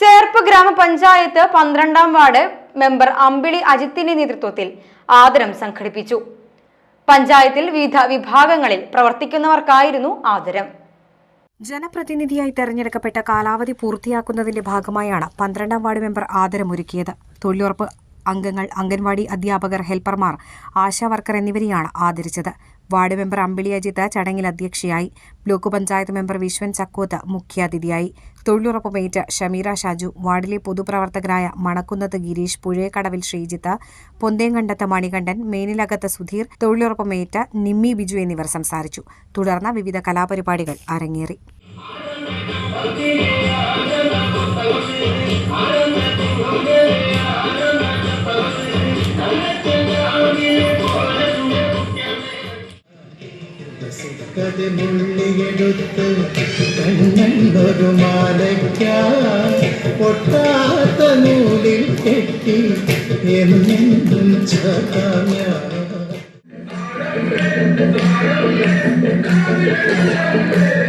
ചേർപ്പ് ഗ്രാമപഞ്ചായത്ത് പന്ത്രണ്ടാം ward member അമ്പിളി അജിത്തിന്റെ നേതൃത്വത്തിൽ ആദരം സംഘടിപ്പിച്ചു. പഞ്ചായത്തിൽ വിവിധ വിഭാഗങ്ങളിൽ പ്രവർത്തിക്കുന്നവർക്കായിരുന്നു ആദരം. ജനപ്രതിനിധിയായി തെരഞ്ഞെടുക്കപ്പെട്ട കാലാവധി പൂർത്തിയാക്കുന്നതിന്റെ ഭാഗമായാണ് പന്ത്രണ്ടാം വാർഡ് മെമ്പർ ആദരമൊരുക്കിയത്. തൊഴിലുറപ്പ് അംഗങ്ങൾ അംഗൻവാടി അധ്യാപകർ ഹെൽപ്പർമാർ ആശാവർക്കർ എന്നിവരെയാണ് ആദരിച്ചത്. വാർഡ് മെമ്പർ അമ്പിളി അജിത് ചടങ്ങിൽ അധ്യക്ഷയായി. ബ്ലോക്ക് പഞ്ചായത്ത് മെമ്പർ വിശ്വൻ ചക്കോത്ത് മുഖ്യാതിഥിയായി. തൊഴിലുറപ്പ് മേറ്റ് ഷമീറ ഷാജു വാർഡിലെ പൊതുപ്രവർത്തകരായ മണക്കുന്നത്ത് ഗിരീഷ് പുഴയക്കടവിൽ ശ്രീജിത്ത് പൊന്തേങ്കണ്ടത്ത് മണികണ്ഠൻ മേനിലകത്ത് സുധീർ തൊഴിലുറപ്പ് മേറ്റ് നിമ്മി ബിജു എന്നിവർ സംസാരിച്ചു. തുടർന്ന് വിവിധ കലാപരിപാടികൾ അരങ്ങേറി. കത് മുള്ളിയെടുത്ത് കണ്ണൊരു മാലയ്ക്കാൻ പൊട്ടാത്ത നൂലിൽ കെട്ടി എന്നെന്തും ചാഞ്ഞ മണ്ണിനി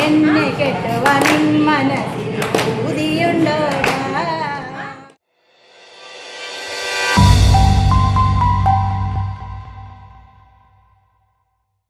എന്നെ കെട്ടുവാൻ മനസ്സിൽ ഊതിയുണ്ടോ